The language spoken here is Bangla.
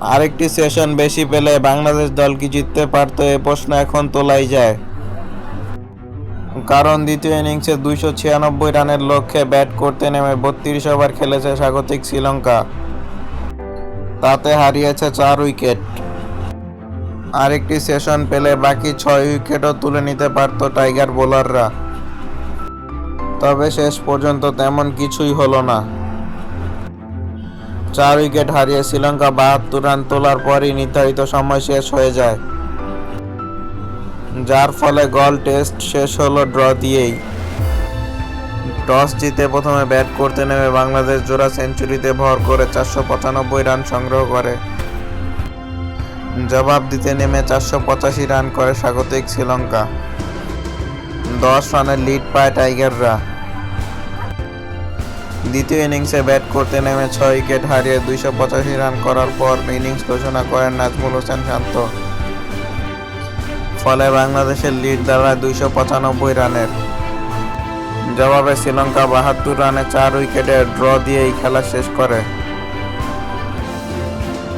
আরেকটি সেশন বেশি পেলে বাংলাদেশ দল কি জিততে পারত এ প্রশ্ন এখন তোলাই যায়। কারণ দ্বিতীয় ইনিংসে দুইশো ছিয়ানব্বই রানের লক্ষ্যে ব্যাট করতে নেমে বত্রিশ ওভার খেলেছে স্বাগতিক শ্রীলঙ্কা। তাতে হারিয়েছে চার উইকেট। আরেকটি সেশন পেলে বাকি ছয় উইকেটও তুলে নিতে পারত টাইগার বোলাররা। তবে শেষ পর্যন্ত তেমন কিছুই হলো না। চার উইকেট হারিয়ে শ্রীলঙ্কা বাহাত্তর রান তোলার পরই নির্ধারিত সময় শেষ হয়ে যায়। যার ফলে গল টেস্ট শেষ হলো ড্র দিয়েই। টস জিতে প্রথমে ব্যাট করতে নেমে বাংলাদেশ জোড়া সেঞ্চুরিতে ভর করে চারশো পঁচানব্বই রান সংগ্রহ করে। জবাব দিতে নেমে চারশো পঁচাশি রান করে স্বাগতিক শ্রীলঙ্কা। দশ রানের লিড পায় টাইগাররা। দ্বিতীয় ইনিংসে ব্যাট করতে নেমে ছয় উইকেট হারিয়ে দুইশো পঁচাশি রান করার পর ইনিংস ঘোষণা করেন নাজমুল হোসেন শান্ত। ফলে বাংলাদেশের লিড দাঁড়ায় দুইশো পঁচানব্বই রানের। জবাবে শ্রীলঙ্কা বাহাত্তর রানে চার উইকেটে ড্র দিয়ে এই খেলা শেষ করে।